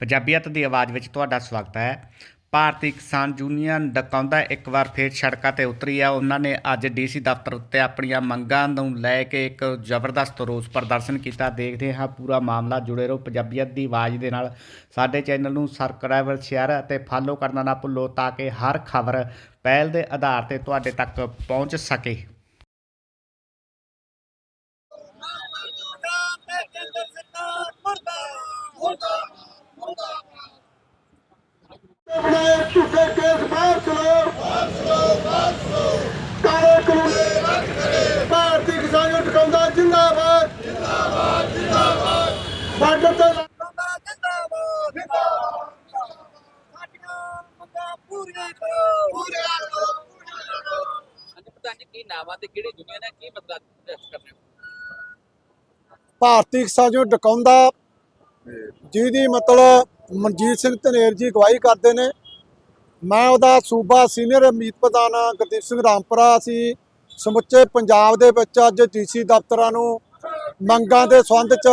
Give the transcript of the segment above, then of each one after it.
ਪੰਜਾਬੀਅਤ ਦੀ ਆਵਾਜ਼ ਵਿੱਚ ਤੁਹਾਡਾ ਸਵਾਗਤ ਹੈ। ਭਾਰਤੀ ਕਿਸਾਨ ਯੂਨੀਅਨ ਡਕਾਉਂਦਾ ਇੱਕ ਵਾਰ ਫੇਰ ਸੜਕਾਂ ਤੇ ਉਤਰੀ ਆ। ਉਹਨਾਂ ਨੇ ਅੱਜ ਡੀਸੀ ਦਫ਼ਤਰ ਉੱਤੇ ਆਪਣੀਆਂ ਮੰਗਾਂ ਨੂੰ ਲੈ ਕੇ ਇੱਕ ਜ਼ਬਰਦਸਤ ਰੋਸ ਪ੍ਰਦਰਸ਼ਨ ਕੀਤਾ। ਦੇਖਦੇ ਹਾਂ, ਪੂਰਾ ਮਾਮਲਾ ਜੁੜੇ ਰਹੋ। ਪੰਜਾਬੀਅਤ ਦੀ ਆਵਾਜ਼ ਦੇ ਨਾਲ ਸਾਡੇ ਚੈਨਲ ਨੂੰ ਸਬਸਕ੍ਰਾਈਬ ਸ਼ੇਅਰ ਅਤੇ ਫਾਲੋ ਕਰਨਾ ਨਾ ਭੁੱਲੋ ਤਾਂ ਕਿ ਹਰ ਖਬਰ ਪਹਿਲ ਦੇ ਆਧਾਰ ਤੇ ਤੁਹਾਡੇ ਤੱਕ ਪਹੁੰਚ ਸਕੇ। ਆਪਣੇ ਝੂਠੇ ਕੇਸ ਬਾਹਰ ਚਲੋ ਕਾਲੇ ਕਾਨੂੰਨ ਭਾਰਤੀ ਕਿਸਾਨ ਯੂਨੀਅਨ ਟਿਕਾਉਂਦਾ ਜਿੰਦਾਬਾਦ ਜਿੰਦਾਬਾਦ ਜਿੰਦਾਬਾਦ ਬਾਰਡਰ ਤੇ ਜਿੰਦਾਬਾਦ। ਜਿੰਦਾਬਾਦ ਸਾਡੀਆਂ ਮੰਗਾਂ ਪੂਰੀਆਂ ਕਰੋ ਪੂਰੀਆਂ ਕਰੋ ਹਾਂਜੀ ਪ੍ਰਧਾਨ ਜੀ ਕੀ ਨਾਮ ਤੇ ਕਿਹੜੀ ਦੁਨੀਆ ਨੇ ਕੀ ਮਤਲਬ ਪ੍ਰਦਰਸ਼ਨ ਕਰ ਭਾਰਤੀ ਕਿਸਾਨ ਯੂਨੀਅਨ ਟਿਕਾਉਂਦਾ ਜਿਹਦੀ ਮਤਲਬ ਮਨਜੀਤ ਸਿੰਘ ਧਨੇਰ ਜੀ ਅਗਵਾਈ ਕਰਦੇ ਨੇ। ਮੈਂ ਉਹਦਾ ਸੂਬਾ ਸੀਨੀਅਰ ਅਮੀਤ ਪ੍ਰਧਾਨ ਗੁਰਦੀਪ ਸਿੰਘ ਰਾਮਪੁਰਾ ਅਸੀਂ ਸਮੁੱਚੇ ਪੰਜਾਬ ਦੇ ਵਿੱਚ ਅੱਜ ਡੀਸੀ ਦਫ਼ਤਰਾਂ ਨੂੰ ਮੰਗਾਂ ਦੇ ਸੰਬੰਧ ਚ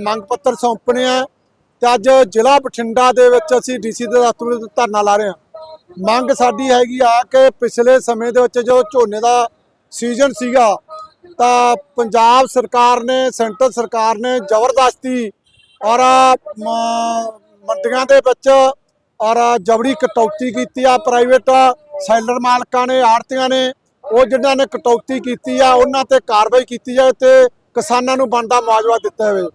ਮੰਗ ਪੱਤਰ ਸੌਂਪਣੇ ਆ ਤੇ ਅੱਜ ਜ਼ਿਲ੍ਹਾ ਬਠਿੰਡਾ ਦੇ ਵਿੱਚ ਅਸੀਂ ਡੀਸੀ ਦੇ ਦਫ਼ਤਰ ਵਿੱਚ ਧਰਨਾ ਲਾ ਰਹੇ ਹਾਂ ਮੰਗ ਸਾਡੀ ਹੈਗੀ ਆ ਕਿ ਪਿਛਲੇ ਸਮੇਂ ਦੇ ਵਿੱਚ ਜੋ ਝੋਨੇ ਦਾ ਸੀਜ਼ਨ ਸੀਗਾ, ਤਾਂ ਪੰਜਾਬ ਸਰਕਾਰ ਨੇ, ਸੈਂਟਰ ਸਰਕਾਰ ਨੇ ਜ਼ਬਰਦਸਤੀ ਔਰ ਮੰਡੀਆਂ ਦੇ ਵਿੱਚ ਔਰ ਜਬੜੀ ਕਟੌਤੀ ਕੀਤੀ ਆ ਪ੍ਰਾਈਵੇਟ ਸੈਲਰ ਮਾਲਕਾਂ ਨੇ, ਆੜਤੀਆਂ ਨੇ, ਉਹ ਜਿਨ੍ਹਾਂ ਨੇ ਕਟੌਤੀ ਕੀਤੀ ਆ, ਉਹਨਾਂ ਤੇ ਕਾਰਵਾਈ ਕੀਤੀ ਜਾਵੇ ਤੇ ਕਿਸਾਨਾਂ ਨੂੰ ਬਣਦਾ ਮੁਆਵਜ਼ਾ ਦਿੱਤਾ ਜਾਵੇ।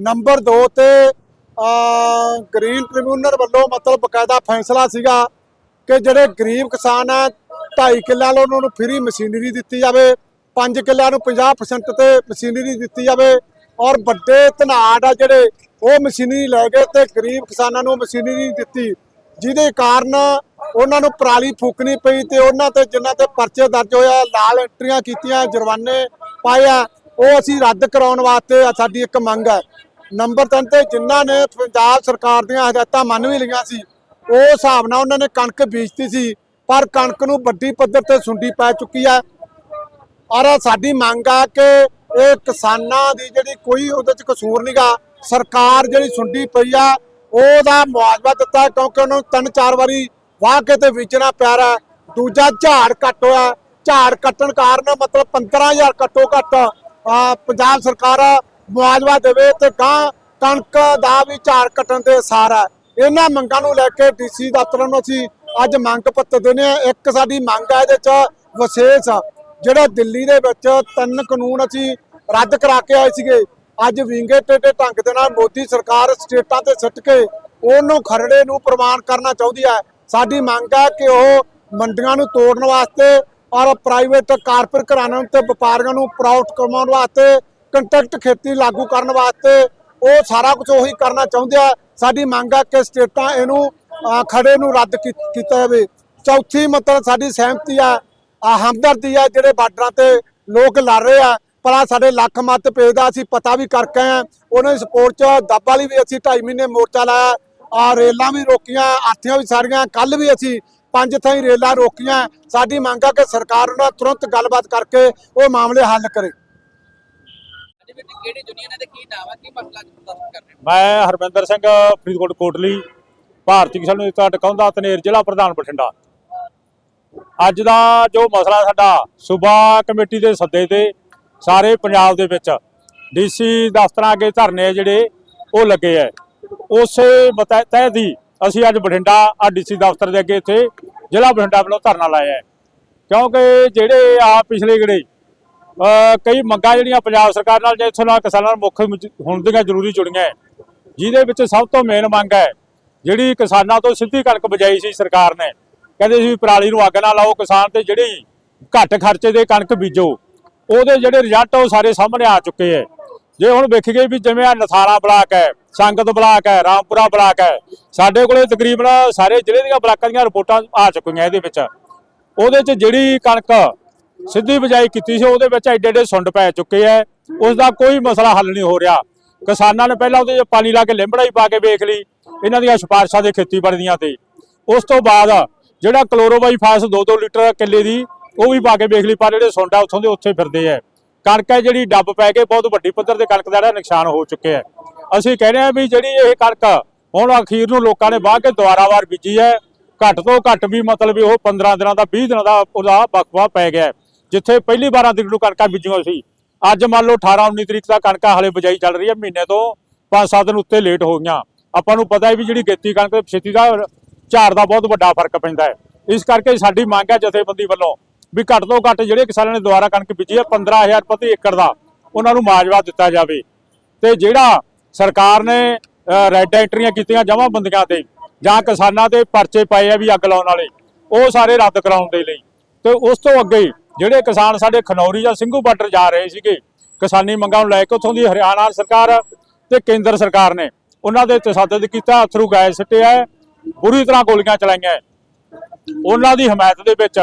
ਨੰਬਰ 2 ਤੇ ਗ੍ਰੀਨ ਟ੍ਰਿਬਿਊਨਲ ਵੱਲੋਂ ਮਤਲਬ ਬਕਾਇਦਾ ਫੈਸਲਾ ਸੀਗਾ ਕਿ ਜਿਹੜੇ ਗਰੀਬ ਕਿਸਾਨ ਆ 2.5 ਕਿੱਲਿਆਂ ਲਈ ਉਹਨਾਂ ਨੂੰ ਫ੍ਰੀ ਮਸ਼ੀਨਰੀ ਦਿੱਤੀ ਜਾਵੇ 5 ਕਿੱਲਿਆਂ ਨੂੰ 50% ਤੇ ਮਸ਼ੀਨਰੀ ਦਿੱਤੀ ਜਾਵੇ ਔਰ ਵੱਡੇ ਧਨਾੜ ਆ ਜਿਹੜੇ, ਉਹ ਮਸ਼ੀਨਰੀ ਲੈ ਗਏ ਤੇ ਗਰੀਬ ਕਿਸਾਨਾਂ ਨੂੰ ਮਸ਼ੀਨਰੀ ਨਹੀਂ ਦਿੱਤੀ। ਜਿਹਦੇ ਕਾਰਨ ਉਹਨਾਂ ਨੂੰ ਪਰਾਲੀ ਫੂਕਣੀ ਪਈ ਤੇ ਉਹਨਾਂ ਤੇ ਜਿਨ੍ਹਾਂ ਤੇ ਪਰਚੇ ਦਰਜ ਹੋਇਆ, ਲਾਲ ਐਂਟਰੀਆਂ ਕੀਤੀਆਂ, ਜੁਰਮਾਨੇ ਪਾਏ ਆ। ਉਹ ਅਸੀਂ ਰੱਦ ਕਰਾਉਣ ਵਾਸਤੇ ਸਾਡੀ ਇੱਕ ਮੰਗ ਹੈ। ਨੰਬਰ 3 ਤੇ ਜਿਨ੍ਹਾਂ ਨੇ ਪੰਜਾਬ ਸਰਕਾਰ ਦੀਆਂ ਹਦਾਇਤਾਂ ਮੰਨ ਵੀ ਲਈਆਂ ਸੀ, ਉਹ ਹਿਸਾਬ ਨਾਲ ਉਹਨਾਂ ਨੇ ਕਣਕ ਬੀਜਤੀ ਸੀ, ਪਰ ਕਣਕ ਨੂੰ ਵੱਡੀ ਪੱਧਰ ਤੇ ਸੁੰਡੀ ਪੈ ਚੁੱਕੀ ਹੈ। ਔਰ ਸਾਡੀ ਮੰਗ ਆ ਕਿ ਇਹ ਕਿਸਾਨਾਂ ਦੀ ਜਿਹੜੀ ਕੋਈ ਉਹਦੇ ਚ ਕਸੂਰ ਨਹੀਂਗਾ ਸਰਕਾਰ ਜਿਹੜੀ ਸੁੰਡੀ ਪਈ ਆ ਉਹਦਾ ਮੁਆਵਜ਼ਾ ਦਿੱਤਾ ਕਿਉਂਕਿ ਉਹਨਾਂ ਨੂੰ ਤਿੰਨ ਚਾਰ ਵਾਰੀ ਵਾਹ ਕੇ ਤੇ ਵੇਚਣਾ ਪਿਆ ਰਿਹਾ ਦੂਜਾ ਝਾੜ ਕੱਟ ਹੋਇਆ ਝਾੜ ਕੱਟਣ ਕਾਰਨ ਮਤਲਬ 15000 ਘੱਟੋ ਘੱਟ ਪੰਜਾਬ ਸਰਕਾਰ ਮੁਆਵਜ਼ਾ ਦੇਵੇ ਤੇ ਗਾਂ ਕਣਕ ਦਾ ਵੀ ਝਾੜ ਕੱਟਣ 'ਤੇ ਅਸਾਰ ਹੈ। ਇਹਨਾਂ ਮੰਗਾਂ ਨੂੰ ਲੈ ਕੇ ਡੀਸੀ ਦਫ਼ਤਰ ਨੂੰ ਅਸੀਂ ਅੱਜ ਮੰਗ ਪੱਤਰ ਦੇਣੇ ਆ ਇੱਕ ਸਾਡੀ ਮੰਗ ਹੈ ਇਹਦੇ ਚ ਵਿਸ਼ੇਸ਼, ਜਿਹੜਾ ਦਿੱਲੀ ਦੇ ਵਿੱਚ ਤਿੰਨ ਕਾਨੂੰਨ ਅਸੀਂ ਰੱਦ ਕਰਾ ਕੇ ਆਏ ਸੀਗੇ। ਅੱਜ ਵਿੰਗੇ ਟੇਢੇ ਢੰਗ ਦੇ ਨਾਲ ਮੋਦੀ ਸਰਕਾਰ ਸਟੇਟਾਂ ਤੇ ਸਿੱਟ ਕੇ ਉਹਨੂੰ ਖਰੜੇ ਨੂੰ ਪ੍ਰਮਾਣ ਕਰਨਾ ਚਾਹੁੰਦੀ ਹੈ। ਸਾਡੀ ਮੰਗ ਹੈ ਕਿ ਉਹ ਮੰਡੀਆਂ ਨੂੰ ਤੋੜਨ ਵਾਸਤੇ ਔਰ ਪ੍ਰਾਈਵੇਟ ਕਾਰਪੋਰੇਟ ਘਰਾਣਿਆਂ ਤੇ ਵਪਾਰੀਆਂ ਨੂੰ ਪ੍ਰਾਊਟ ਕਰਵਾਉਣ ਵਾਸਤੇ ਕੰਟਰੈਕਟ ਖੇਤੀ ਲਾਗੂ ਕਰਨ ਵਾਸਤੇ ਉਹ ਸਾਰਾ ਕੁਝ ਉਹੀ ਕਰਨਾ ਚਾਹੁੰਦੇ ਆ। ਸਾਡੀ ਮੰਗ ਹੈ ਕਿ ਸਟੇਟਾਂ ਇਹਨੂੰ ਖੜੇ ਨੂੰ ਰੱਦ ਕੀਤਾ ਜਾਵੇ। ਚੌਥੀ ਮਤਲਬ ਸਾਡੀ ਸਹਿਮਤੀ ਆ ਆ ਹਮਦਰਦੀ ਆ ਜਿਹੜੇ ਬਾਰਡਰਾਂ ਤੇ ਲੋਕ ਲੜ ਰਹੇ ਆ। ਆਹ ਸਾਡੇ ਲੱਖ ਮੱਤ ਪੇਜ ਦਾ ਅਸੀਂ ਪਤਾ ਵੀ ਕਰਕੇ ਆ ਉਹਨਾਂ ਦੀ ਸਪੋਰਟ ਚ ਦੱਬ ਵਾਲੀ ਵੀ ਅਸੀਂ 2.5 ਮਹੀਨੇ ਮੋਰਚਾ ਲਾਇਆ। ਆ ਰੇਲਾਂ ਵੀ ਰੋਕੀਆਂ ਆਥੀਆਂ ਵੀ ਸਾਰੀਆਂ। ਕੱਲ ਵੀ ਅਸੀਂ ਪੰਜ ਥਾਈ ਰੇਲਾਂ ਰੋਕੀਆਂ। ਸਾਡੀ ਮੰਗ ਆ ਕਿ ਸਰਕਾਰ ਉਹਨਾਂ ਨਾਲ ਤੁਰੰਤ ਗੱਲਬਾਤ ਕਰਕੇ ਉਹ ਮਾਮਲੇ ਹੱਲ ਕਰੇ। ਮੈਂ ਹਰਵਿੰਦਰ ਸਿੰਘ ਫਰੀਦਕੋਟ ਕੋਟਲੀ ਭਾਰਤੀ ਕਿਸਾਨ ਯੂਨੀਅਨ ਟਿਕਾਉਂਦਾ ਤਨੇਰ ਜ਼ਿਲ੍ਹਾ ਪ੍ਰਧਾਨ ਬਠਿੰਡਾ। ਅੱਜ ਦਾ ਜੋ ਮਸਲਾ ਸਾਡਾ ਸੂਬਾ ਕਮੇਟੀ ਦੇ ਸੱਦੇ ਤੇ ਸਾਰੇ ਪੰਜਾਬ ਦੇ ਵਿੱਚ ਡੀਸੀ ਦਫ਼ਤਰਾਂ ਅੱਗੇ ਧਰਨੇ ਜਿਹੜੇ ਉਹ ਲੱਗੇ ਐ। ਉਸੇ ਬਤਾ- ਤਹਿਤ ਹੀ ਅਸੀਂ ਅੱਜ ਬਠਿੰਡਾ ਆ ਡੀਸੀ ਦਫ਼ਤਰ ਦੇ ਅੱਗੇ ਇੱਥੇ ਜ਼ਿਲ੍ਹਾ ਬਠਿੰਡਾ ਵੱਲੋਂ ਧਰਨਾ ਲਾਇਆ ਹੈ ਕਿਉਂਕਿ ਜਿਹੜੇ ਆ ਪਿਛਲੇ ਗੜੇ ਕਈ ਮੰਗਾਂ ਜਿਹੜੀਆਂ ਪੰਜਾਬ ਸਰਕਾਰ ਨਾਲ ਜਾਂ ਇੱਥੋਂ ਨਾਲ ਕਿਸਾਨਾਂ ਨਾਲ ਮੁੱਖ ਹੁਣ ਦੀਆਂ ਜ਼ਰੂਰੀ ਜੁੜੀਆਂ ਜਿਹਦੇ ਵਿੱਚ ਸਭ ਤੋਂ ਮੇਨ ਮੰਗ ਹੈ ਜਿਹੜੀ ਕਿਸਾਨਾਂ ਤੋਂ ਸਿੱਧੀ ਕਣਕ ਬਜਾਈ ਸੀ ਸਰਕਾਰ ਨੇ। ਕਹਿੰਦੇ ਸੀ ਵੀ ਪਰਾਲੀ ਨੂੰ ਅੱਗ ਨਾ ਲਾਓ ਕਿਸਾਨ ਤੇ ਜਿਹੜੀ ਘੱਟ ਖਰਚੇ ਦੇ ਕਣਕ ਬੀਜੋ। ਉਹਦੇ ਜਿਹੜੇ ਰਿਜ਼ਲਟ ਉਹ ਸਾਰੇ ਸਾਹਮਣੇ ਆ ਚੁੱਕੇ ਹੈ ਜੇ ਹੁਣ ਵੇਖੀਏ ਵੀ ਜਿਵੇਂ ਆ ਨਥਾਰਾ ਬਲਾਕ ਹੈ ਸੰਗਤ ਬਲਾਕ ਹੈ ਰਾਮਪੁਰਾ ਬਲਾਕ ਹੈ ਸਾਡੇ ਕੋਲੇ ਤਕਰੀਬਨ ਸਾਰੇ ਜ਼ਿਲ੍ਹੇ ਦੀਆਂ ਬਲਾਕਾਂ ਦੀਆਂ ਰਿਪੋਰਟਾਂ ਆ ਚੁੱਕੀਆਂ ਇਹਦੇ ਵਿੱਚ। ਉਹਦੇ 'ਚ ਜਿਹੜੀ ਕਣਕ ਸਿੱਧੀ ਬਿਜਾਈ ਕੀਤੀ ਸੀ, ਉਹਦੇ ਵਿੱਚ ਐਡੇ ਐਡੇ ਸੁੰਡ ਪੈ ਚੁੱਕੇ ਐ। ਉਸ ਦਾ ਕੋਈ ਮਸਲਾ ਹੱਲ ਨਹੀਂ ਹੋ ਰਿਹਾ। ਕਿਸਾਨਾਂ ਨੇ ਪਹਿਲਾਂ ਉਹਦੇ 'ਚ ਪਾਣੀ ਲਾ ਕੇ ਲਿੰਬੜਾ ਹੀ ਪਾ ਕੇ ਵੇਖ ਲਈ, ਇਹਨਾਂ ਦੀਆਂ ਸਿਫਾਰਸ਼ਾਂ ਦੇ ਖੇਤੀਬਾੜੀ ਦੀਆਂ ਤੇ। ਉਸ ਤੋਂ ਬਾਅਦ ਜਿਹੜਾ ਕਲੋਰੋਬਾਈਫਾਸ 2-2 ਲੀਟਰ ਕਿੱਲੇ ਦੀ ਉਹ ਵੀ ਪਾ ਕੇ ਵੇਖ ਲਈ, ਪਰ ਜਿਹੜੇ ਸੁੰਡਾ ਉੱਥੋਂ ਦੇ ਉੱਥੇ ਫਿਰਦੇ ਐ ਕਣਕ ਹੈ ਜਿਹੜੀ ਡੱਬ ਪੈ ਕੇ ਬਹੁਤ ਵੱਡੀ ਪੱਧਰ ਤੇ ਕਣਕ ਦਾ ਜਿਹੜਾ ਨੁਕਸਾਨ ਹੋ ਚੁੱਕਿਆ ਹੈ। ਅਸੀਂ ਕਹਿੰਦੇ ਆ ਵੀ ਜਿਹੜੀ ਇਹ ਕਣਕ ਹੁਣ ਅਖੀਰ ਨੂੰ ਲੋਕਾਂ ਨੇ ਵਾਹ ਕੇ ਦੁਬਾਰਾ ਵਾਰ ਬੀਜੀ ਹੈ, ਘੱਟ ਤੋਂ ਘੱਟ ਵੀ ਮਤਲਬ ਉਹ 15 ਦਿਨਾਂ ਦਾ 20 ਦਿਨਾਂ ਦਾ ਉਹਦਾ ਵਕਫਾ ਪੈ ਗਿਆ ਜਿੱਥੇ ਪਹਿਲੀ 12 ਤਰੀਕ ਨੂੰ ਕਣਕਾਂ ਬੀਜੀਆਂ ਸੀ। ਅੱਜ ਮੰਨ ਲਓ 18 19 ਤਰੀਕ ਦਾ ਕਣਕਾਂ ਹਲੇ ਬਜਾਈ ਚੱਲ ਰਹੀ ਹੈ, ਮਹੀਨੇ ਤੋਂ 5-7 ਦਿਨ ਉੱਤੇ ਲੇਟ ਹੋ ਗਈਆਂ। ਆਪਾਂ ਨੂੰ ਪਤਾ ਹੈ ਵੀ ਜਿਹੜੀ ਗੇਤੀ ਕਣਕ ਤੇ ਛੇਤੀ ਦਾ ਝਾੜ ਦਾ ਬਹੁਤ ਵੱਡਾ ਫ਼ਰਕ ਪੈਂਦਾ ਹੈ। ਇਸ ਕਰਕੇ ਸਾਡੀ ਮੰਗ ਹੈ ਜਥੇਬੰਦੀ ਵੱਲੋਂ ਵੀ ਘੱਟ ਤੋਂ ਘੱਟ ਜਿਹੜੇ ਕਿਸਾਨਾਂ ਨੇ ਦੁਬਾਰਾ ਕਣਕ ਬੀਜੀ ਹੈ 15000 ਪ੍ਰਤੀ ਏਕੜ ਦਾ ਉਹਨਾਂ ਨੂੰ ਮਾਜਵਾ ਦਿੱਤਾ ਜਾਵੇ ਤੇ ਜਿਹੜਾ ਸਰਕਾਰ ਨੇ ਰੈੱਡ ਐਂਟਰੀਆਂ ਕੀਤੀਆਂ ਜਮ੍ਹਾਂ ਬੰਦੀਆਂ ਤੇ ਜਾਂ ਕਿਸਾਨਾਂ ਤੇ ਪਰਚੇ ਪਏ ਆ ਵੀ ਅੱਗ ਲਾਉਣ ਵਾਲੇ ਉਹ ਸਾਰੇ ਰੱਦ ਕਰਾਉਣ ਦੇ ਲਈ ਤੇ ਉਸ ਤੋਂ ਅੱਗੇ ਜਿਹੜੇ ਕਿਸਾਨ ਸਾਡੇ ਖਨੌਰੀ ਜਾਂ ਸਿੰਘੂ ਬਾਰਡਰ ਜਾ ਰਹੇ ਸੀਗੇ ਕਿਸਾਨੀ ਮੰਗਾਂ ਨੂੰ ਲੈ ਕੇ ਉੱਥੋਂ ਦੀ ਹਰਿਆਣਾ ਸਰਕਾਰ ਤੇ ਕੇਂਦਰ ਸਰਕਾਰ ਨੇ ਉਹਨਾਂ ਦੇ ਤਸੱਦਦ ਕੀਤਾ ਅਥਰੂ ਗੈਸ ਸਿੱਟਿਆ ਹੈ, ਬੁਰੀ ਤਰ੍ਹਾਂ ਗੋਲੀਆਂ ਚਲਾਈਆਂ ਹੈ। ਉਹਨਾਂ ਦੀ ਹਮਾਇਤ ਦੇ ਵਿੱਚ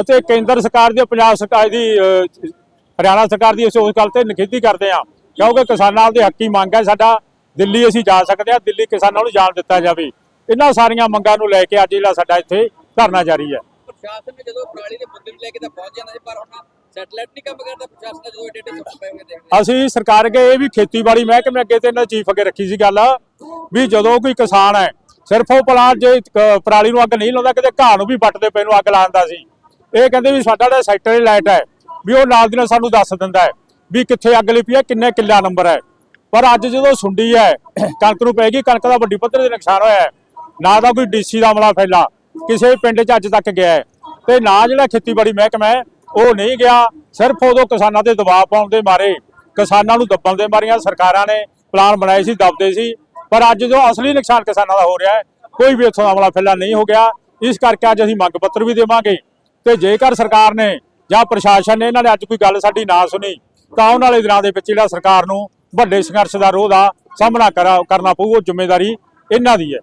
ਅਤੇ ਕੇਂਦਰ ਸਰਕਾਰ ਦੀ ਪੰਜਾਬ ਸਰਕਾਰ ਦੀ ਹਰਿਆਣਾ ਸਰਕਾਰ ਦੀ ਅਸੀਂ ਉਸ ਗੱਲ ਤੇ ਨਿਖੇਧੀ ਕਰਦੇ ਹਾਂ। ਕਿਉਂਕਿ ਕਿਸਾਨਾਂ ਦੇ ਹੱਕੀ ਮੰਗ ਹੈ ਸਾਡਾ ਦਿੱਲੀ ਅਸੀਂ ਜਾ ਸਕਦੇ ਹਾਂ ਦਿੱਲੀ ਕਿਸਾਨਾਂ ਨੂੰ ਜਾਣ ਦਿੱਤਾ ਜਾਵੇ। ਇਹਨਾਂ ਸਾਰੀਆਂ ਮੰਗਾਂ ਨੂੰ ਲੈ ਕੇ ਅੱਜ ਜਿਹੜਾ ਸਾਡਾ ਇੱਥੇ ਧਰਨਾ ਜਾਰੀ ਹੈ। ਪ੍ਰਸ਼ਾਸਨ ਨੇ ਜਦੋਂ ਪਰਾਲੀ ਦੇ ਮੁੱਦੇ ਨੂੰ ਲੈ ਕੇ ਤਾਂ ਪਹੁੰਚ ਜਾਣਾ ਸੀ ਪਰ ਹੁਣ ਸੈਟਲਾਈਟ ਨਹੀਂ ਕੰਮ ਕਰਦਾ ਪ੍ਰਸ਼ਾਸਨ ਨੇ ਜਦੋਂ ਏਡੇ ਏਡੇ ਸੁੱਟ ਪਏ ਹੋਏ ਦੇਖਦੇ ਅਸੀਂ ਸਰਕਾਰ ਅੱਗੇ ਇਹ ਵੀ ਖੇਤੀਬਾੜੀ ਮਹਿਕਮੇ ਅੱਗੇ ਤੇ ਇਹਨਾਂ ਚੀਫ ਅੱਗੇ ਰੱਖੀ ਸੀ ਗੱਲ ਵੀ ਜਦੋਂ ਕੋਈ ਕਿਸਾਨ ਹੈ ਸਿਰਫ ਉਹ ਪਲਾਂਟ ਜੇ ਪਰਾਲੀ ਨੂੰ ਅੱਗ ਨਹੀਂ ਲਾਉਂਦਾ ਕਿਤੇ ਘਾਹ ਨੂੰ ਵੀ ਵੱਟਦੇ ਪਏ ਨੂੰ ਅੱਗ ਲਾਉਂਦਾ ਸੀ। ਇਹ ਕਹਿੰਦੇ ਵੀ ਸਾਡਾ ਜਿਹੜਾ ਸੈਕਟਰੀ ਲਾਈਟ ਹੈ, ਵੀ ਉਹ ਨਾਲ ਦੀ ਨਾਲ ਸਾਨੂੰ ਦੱਸ ਦਿੰਦਾ ਹੈ ਵੀ ਕਿੱਥੇ ਅੱਗ ਲਈ ਪਈ ਹੈ, ਕਿੰਨੇ ਕਿੱਲਾ ਨੰਬਰ ਹੈ। ਪਰ ਅੱਜ ਜਦੋਂ ਸੁੰਡੀ ਹੈ, ਕਣਕ ਨੂੰ ਪੈ ਗਈ ਕਣਕ ਦਾ ਵੱਡੀ ਪੱਧਰ ਤੇ ਨੁਕਸਾਨ ਹੋਇਆ ਹੈ। ਨਾ ਤਾਂ ਕੋਈ ਡੀਸੀ ਦਾ ਅਮਲਾ ਫੈਲਾ, ਕਿਸੇ ਪਿੰਡ 'ਚ ਅੱਜ ਤੱਕ ਗਿਆ ਹੈ। ਤੇ ਨਾ ਜਿਹੜਾ ਖੇਤੀਬਾੜੀ ਮਹਿਕਮਾ ਹੈ, ਉਹ ਨਹੀਂ ਗਿਆ। ਸਿਰਫ ਉਦੋਂ ਕਿਸਾਨਾਂ ਤੇ ਦਬਾਅ ਪਾਉਣ ਦੇ ਮਾਰੇ, ਕਿਸਾਨਾਂ ਨੂੰ ਦੱਬਣ ਦੇ ਮਾਰੀਆਂ ਸਰਕਾਰਾਂ ਨੇ, ਪਲਾਨ ਬਣਾਏ ਸੀ, ਦੱਬਦੇ ਸੀ। ਪਰ ਅੱਜ ਜੋ ਅਸਲੀ ਨੁਕਸਾਨ ਕਿਸਾਨਾਂ ਦਾ ਹੋ ਰਿਹਾ ਹੈ, ਕੋਈ ਵੀ ਇੱਥੋਂ ਦਾ ਅਮਲਾ ਫੈਲਾ ਨਹੀਂ ਹੋ ਗਿਆ। ਇਸ ਕਰਕੇ ਅੱਜ ਅਸੀਂ ਮੰਗ ਪੱਤਰ ਵੀ ਦੇਵਾਂਗੇ। ਤੇ ਜੇਕਰ ਸਰਕਾਰ ਨੇ ਜਾਂ ਪ੍ਰਸ਼ਾਸਨ ਨੇ ਇਹਨਾਂ ਨੇ ਅੱਜ ਕੋਈ ਗੱਲ ਸਾਡੀ ਨਾ ਸੁਣੀ, ਤਾਂ ਆਉਣ ਵਾਲੇ ਦਿਨਾਂ ਦੇ ਵਿੱਚ ਜਿਹੜਾ ਸਰਕਾਰ ਨੂੰ ਵੱਡੇ ਸੰਘਰਸ਼ ਦਾ ਰੋਹ ਦਾ ਸਾਹਮਣਾ ਕਰਨਾ ਪਊ, ਉਹ ਜ਼ਿੰਮੇਵਾਰੀ ਇਹਨਾਂ ਦੀ ਹੈ।